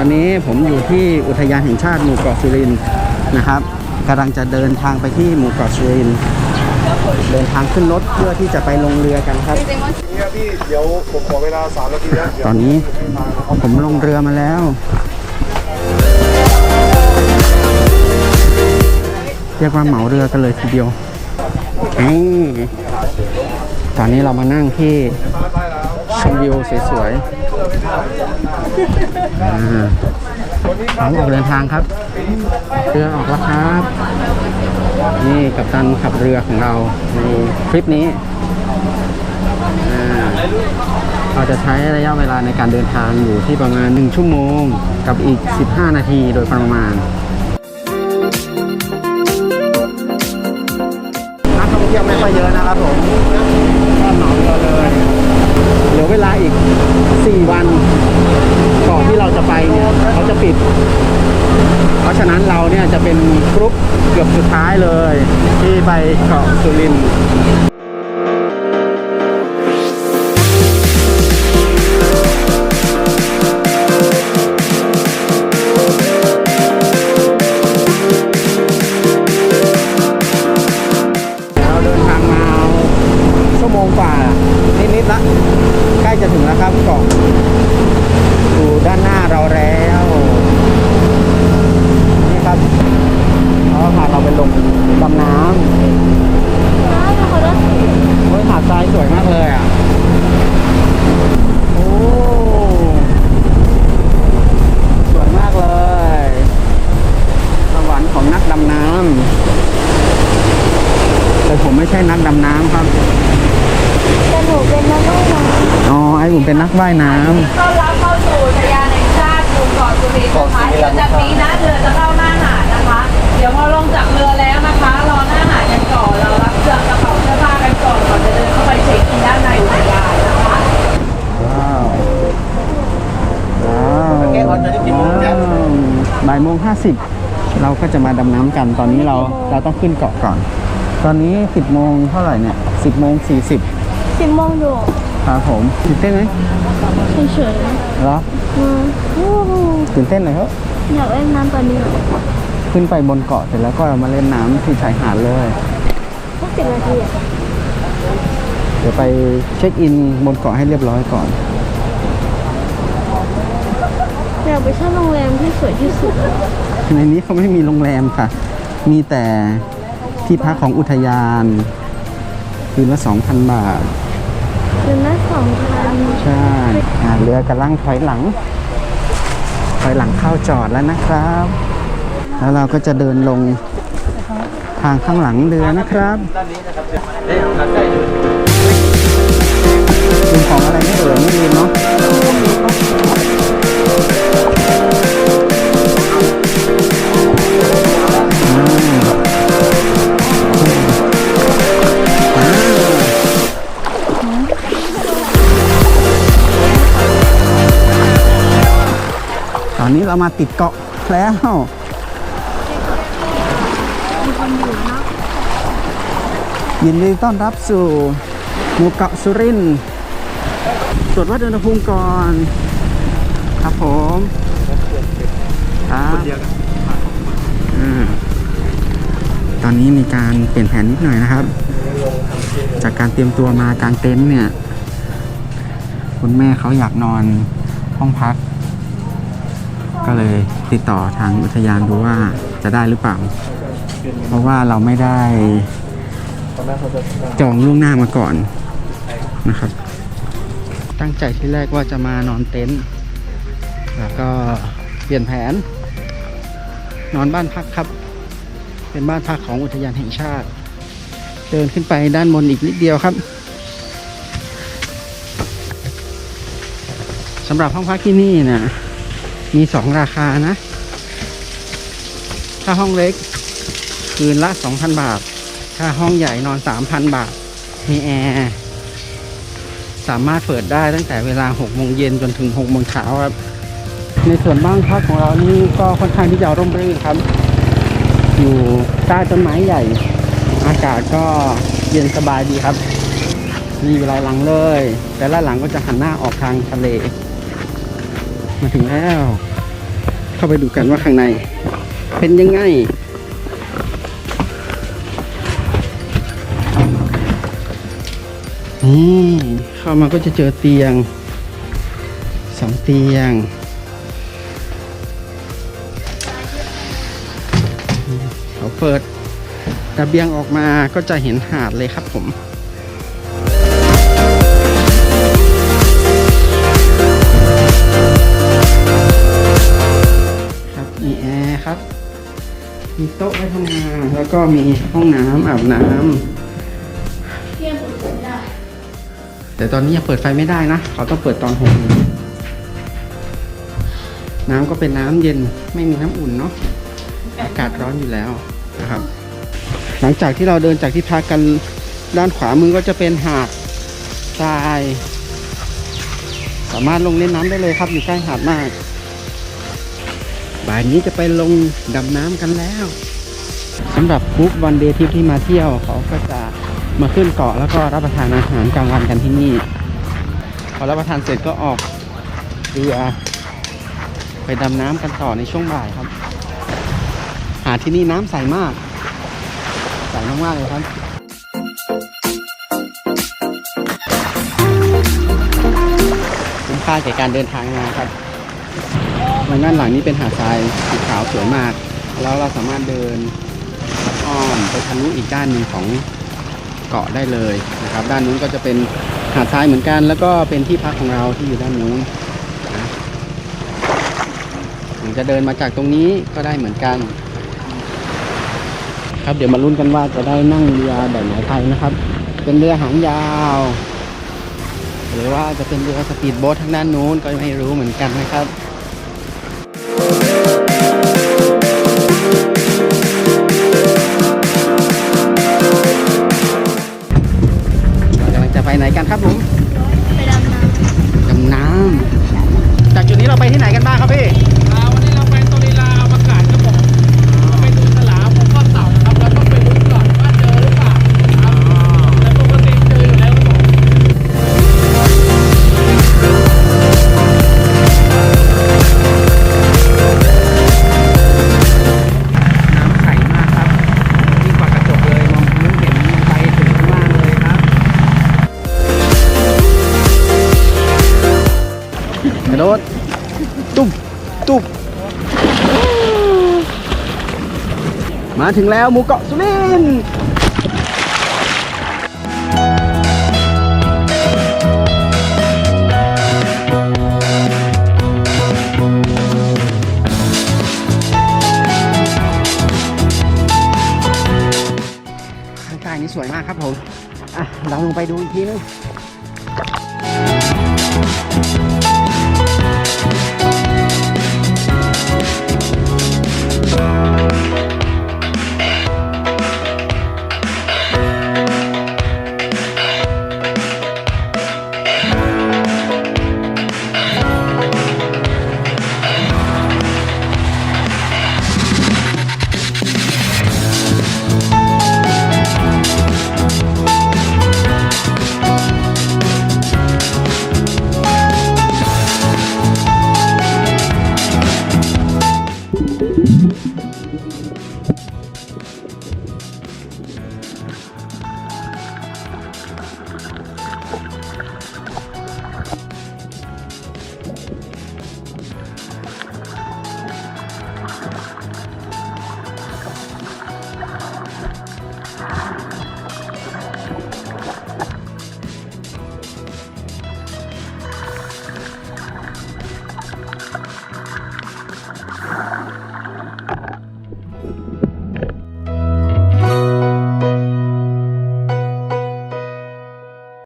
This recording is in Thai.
อนนี้ผมอยู่ที่อุทยานแห่งชาติหมู่เกาะสุรินทร์นะครับกำลังจะเดินทางไปที่หมู่เกาะสุรินทร์เดินทางขึ้นรถเพื่อที่จะไปลงเรือกันครับเนี่ยพี่เดี๋ยวผมขอเวลาสามนาทีนะเดี๋ยวตอนนี้ผมลงเรือมาแล้วเรียกว่าเหมาเรือกันเลยทีเดียวนี่ตอนนี้เรามานั่งที่ชมวิวสวยๆอ่า พร้อมออกเดินทางครับ เรือออกแล้วครับ นี่กับตันขับเรือของเราในทริปนี้เราจะใช้ระยะเวลาในการเดินทางอยู่ที่ประมาณ 1 ชั่วโมง กับอีก 15 นาทีโดยประมาณ ไปเกาะสุรินทร์เราเดินทางมาชั่วโมงกว่านิดๆละใกล้จะถึงแล้วครับเกาะอยู่ด้านหน้าเราแล้ว นี่ครับเขา พาเราไปลงดำน้ำโอ้ยหาดทรายสวยมากเลยอะ โอ้ สวยมากเลย สวรรค์ของนักดำน้ำ แต่ผมไม่ใช่นักดำน้ำครับแต่หนูเป็นนักว่ายน้ำอ๋อ ไอ้ผมเป็นนักว่ายน้ต้อนรับเข้าสู่อุทยานแห่งชาติหมู่เกาะสุรินทร์นะคะเดี๋ยวจากนี้นะเรือจะ 10 เราก็จะมาดำน้ำกันตอนนี้เราเราต้องขึ้นเกาะก่อน ตอนนี้ 10โมงเท่าไหร่เนี่ย10โมง40สิบโมงอยู่ครับผมตื่นเต้นไหมเฉยเหรออืมอู้หตื่นเต้นหน่อยเถอะอยากเล่นน้ำตอนนี้ขึ้นไปบนเกาะเสร็จแล้วก็มาเล่นน้ำที่ชายหาดเลย สักสิบนาทีเดี๋ยวไปเช็คอินบนเกาะให้เรียบร้อยก่อน อยากไปเช่าโรงแรมที่สวยที่สุด ในนี้เขาไม่มีโรงแรมค่ะ มีแต่ที่พักของอุทยาน คืนละ2,000 บาทเป็นละสองพันใช่อ่าเรือกำลังถอยหลัง ถอยหลังเข้าจอดแล้วนะครับ แล้วเราก็จะเดินลงทางข้างหลังเรือนะครับลืมของอะไรไม่เอ่ย ตอนนี้เรามาติดเกาะแล้วยินดีต้อนรับสู่หมู่เกาะสุรินทร์ตรวจวัดอุณหภูมิก่อน ครับผมครับตอนนี้มีการเปลี่ยนแผนนิดหน่อยนะครับ จากการเตรียมตัวมากางเต็นท์เนี่ย คุณแม่เขาอยากนอนห้องพัก ก็เลยติดต่อทางอุทยานดูว่าจะได้หรือเปล่า เพราะว่าเราไม่ได้จองล่วงหน้ามาก่อนนะครับ ตั้งใจที่แรกว่าจะมานอนเต็นท์แล้วก็เปลี่ยนแผน นอนบ้านพักครับ เป็นบ้านพักของอุทยานแห่งชาติ เดินขึ้นไปด้านบนอีกนิดเดียวครับสำหรับห้องพักที่นี่นี่ย มีสองราคานะ ถ้าห้องเล็ก คืนละ2,000บาท ถ้าห้องใหญ่นอน3,000บาท มีแอร์ สามารถเปิดได้ตั้งแต่เวลา6โมงเย็นจนถึง6โมงเช้าครับ ในส่วนบ้านพักของเรานี่ก็ค่อนข้างที่จะร่มรื่นครับ อยู่ใต้ต้นไม้ใหญ่ อากาศก็เย็นสบายดีครับ มีอยู่หลายหลังเลย แต่ละหลังก็จะหันหน้าออกทางทะเล มาถึงแล้ว เข้าไปดูกันว่าข้างใน เป็นยังไง นี่เข้ามาก็จะเจอเตียงสองเตียง เขาเปิดระเบียงออกมาก็จะเห็นหาดเลยครับผม มีโต๊ะไว้ทำงานแล้วก็มีห้องน้ำอาบน้ำเที่ยงอุ่นได้แต่ตอนนี้ยังเปิดไฟไม่ได้นะเขาต้องเปิดตอนหกโมงน้ำก็เป็นน้ำเย็นไม่มีน้ำอุ่นเนาะอากาศร้อนอยู่แล้วนะครับ หลังจากที่เราเดินจากที่พักกันด้านขวามือก็จะเป็นหาดทราย สามารถลงเล่นน้ำได้เลยครับอยู่ใกล้หาดมาก บ่ายนี้จะไปลงดำน้ำกันแล้วสำหรับกรุ๊ปวันเดย์ทริปที่มาเที่ยวเขาก็จะมาขึ้นเกาะแล้วก็รับประทานอาหารกลางวันกันที่นี่ พอรับประทานเสร็จก็ออกเรือไปดำน้ำกันต่อในช่วงบ่ายครับ หาที่นี่น้ำใสมาก ใสมากๆเลยครับคุ้มค่าแก่การเดินทางมาครับ ทางด้านหลังนี้เป็นหาดทรายสีขาวสวยมาก แล้วเราสามารถเดินอ้อมไปทะลุอีกด้านหนึ่งของเกาะได้เลยนะครับ ด้านนู้นก็จะเป็นหาดทรายเหมือนกัน แล้วก็เป็นที่พักของเราที่อยู่ด้านนู้นนะหรือจะเดินมาจากตรงนี้ก็ได้เหมือนกัน ครับเดี๋ยวมาลุ้นกันว่าจะได้นั่งเรือแบบไหนไปนะครับ เป็นเรือหางยาว หรือว่าจะเป็นเรือสปีดโบ๊ททางด้านนู้นก็ไม่รู้เหมือนกันนะครับ โดดตุ๊บตุ๊บมาถึงแล้วหมู่เกาะสุรินทร์ข้างใต้นี่สวยมากครับผม อะ เราลงไปดูอีกทีนึง